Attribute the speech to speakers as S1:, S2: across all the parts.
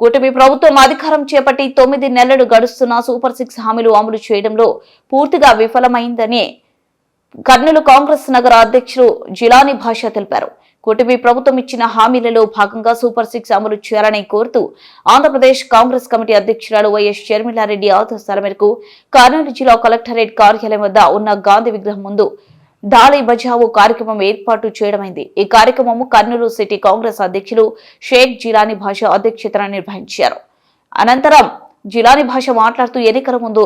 S1: కూటమి ప్రభుత్వం అధికారం చేపట్టి తొమ్మిది నెలలు గడుస్తున్న సూపర్ సిక్స్ హామీలు అమలు చేయడంలో పూర్తిగా విఫలమైందని కర్నూలు కాంగ్రెస్ నగర అధ్యక్షులు జిలాని భాష తెలిపారు కూటమి ప్రభుత్వం ఇచ్చిన హామీలలో భాగంగా సూపర్ సిక్స్ అమలు చేయాలని కోరుతూ ఆంధ్రప్రదేశ్ కాంగ్రెస్ కమిటీ అధ్యక్షురాలు వైఎస్ షర్మిలారెడ్డి ఆదేశాల మేరకు కర్నూలు జిల్లా కలెక్టరేట్ కార్యాలయం వద్ద ఉన్న గాంధీ విగ్రహం ముందు దాలి బజావు కార్యక్రమం ఏర్పాటు చేయడమైంది ఈ కార్యక్రమం కర్నూలు సిటీ కాంగ్రెస్ అధ్యక్షులు షేక్ జిలాని భాష అధ్యక్షతన నిర్వహించారు అనంతరం జిలాని భాష మాట్లాడుతూ ఎన్నికల ముందు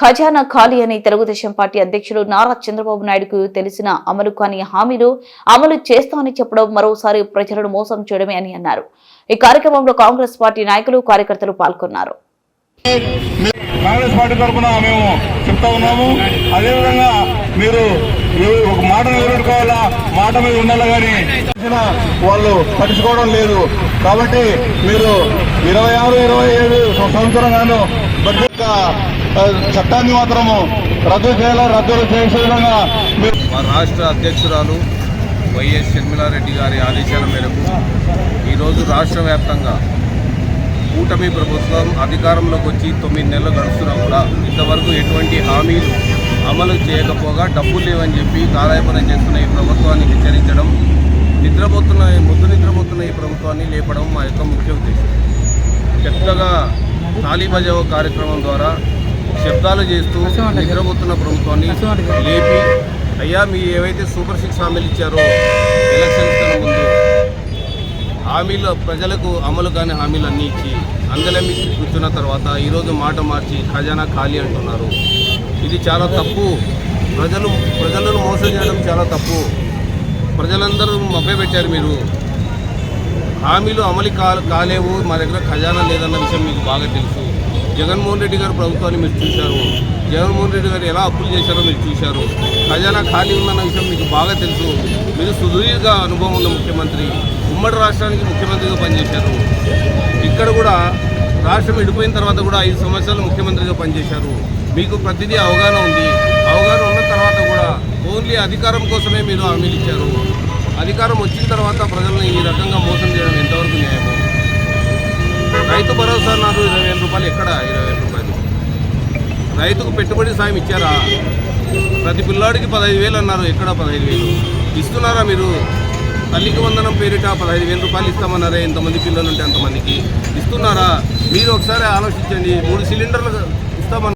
S1: ఖజానా ఖాళీ అని తెలుగుదేశం పార్టీ అధ్యక్షులు నారా చంద్రబాబు నాయుడుకు తెలిసిన అమలు కాని హామీలు అమలు చేస్తామని చెప్పడం మరోసారి ప్రజలను మోసం చేయడమే అని అన్నారు ఈ కార్యక్రమంలో కాంగ్రెస్ పార్టీ నాయకులు కార్యకర్తలు పాల్గొన్నారు
S2: కాంగ్రెస్ పార్టీ తరఫున మేము చెప్తా ఉన్నాము అదేవిధంగా మీరు ఒక మాట నిలబెట్టుకోవాలా మాట మీద ఉండాలా కానీ వాళ్ళు పట్టించుకోవడం లేదు కాబట్టి మీరు ఇరవై ఆరు ఇరవై ఏడు సంవత్సరం గాను బడ్జెట్ చట్టాన్ని మాత్రము రద్దు చేయాలా రద్దు చేసే విధంగా మా రాష్ట్ర అధ్యక్షురాలు వైఎస్ షర్మిలారెడ్డి గారి ఆదేశాల మేరకు ఈరోజు రాష్ట్ర వ్యాప్తంగా కూటమి ప్రభుత్వం అధికారంలోకి వచ్చి తొమ్మిది నెలలు గడుస్తున్నా కూడా ఇంతవరకు ఎటువంటి హామీలు అమలు చేయకపోగా డబ్బులు లేవని చెప్పి కాలాయపనం చేస్తున్న ఈ ప్రభుత్వాన్ని హెచ్చరించడం నిద్రపోతున్న ముద్దు నిద్రపోతున్న ఈ ప్రభుత్వాన్ని లేపడం మా యొక్క ముఖ్య ఉద్దేశం చెత్తగా తాలీబజావో కార్యక్రమం ద్వారా శబ్దాలు చేస్తూ నిద్రపోతున్న ప్రభుత్వాన్ని లేపి అయ్యా మీ ఏవైతే సూపర్ సిక్స్ హామీలు ఇచ్చారో హామీలు ప్రజలకు అమలు కాని హామీలు అన్నీ ఇచ్చి అందలేమి కూర్చున్న తర్వాత ఈరోజు మాట మార్చి ఖజానా ఖాళీ అంటున్నారు ఇది చాలా తప్పు ప్రజలు ప్రజలను మోసం చేయడం చాలా తప్పు ప్రజలందరూ పెట్టారు మీరు హామీలు అమలు కాలేవు మా దగ్గర ఖజానా లేదన్న విషయం మీకు బాగా తెలుసు జగన్మోహన్ రెడ్డి గారు ప్రభుత్వాన్ని మీరు చూశారు జగన్మోహన్ రెడ్డి గారు ఎలా అప్పులు చేశారో మీరు చూశారు ఖజానా ఖాళీ ఉందన్న విషయం మీకు బాగా తెలుసు మీరు సుదీర్ఘ అనుభవం ఉన్న ముఖ్యమంత్రి ఉమ్మడి రాష్ట్రానికి ముఖ్యమంత్రిగా పనిచేశారు ఇక్కడ కూడా రాష్ట్రం విడిపోయిన తర్వాత కూడా ఐదు సంవత్సరాలు ముఖ్యమంత్రిగా పనిచేశారు మీకు ప్రతిదీ అవగాహన ఉంది అవగాహన ఉన్న తర్వాత కూడా ఓన్లీ అధికారం కోసమే మీరు హామీలు ఇచ్చారు అధికారం వచ్చిన తర్వాత ప్రజలను ఈ రకంగా మోసం చేయడం ఎంత భరోసా నాకు ఇరవై వేల రూపాయలు ఎక్కడ ఇరవై వేల రూపాయలు రైతుకు పెట్టుబడి సాయం ఇచ్చారా ప్రతి పిల్లాడికి పదహైదు వేలు అన్నారు ఎక్కడ పదహైదు వేలు ఇస్తున్నారా మీరు తల్లికి వందనం పేరిట పదహైదు వేల రూపాయలు ఇస్తామన్నారే ఇంతమంది పిల్లలు ఉంటే అంతమందికి ఇస్తున్నారా మీరు ఒకసారి ఆలోచించండి మూడు సిలిండర్లు ఇస్తామన్నారు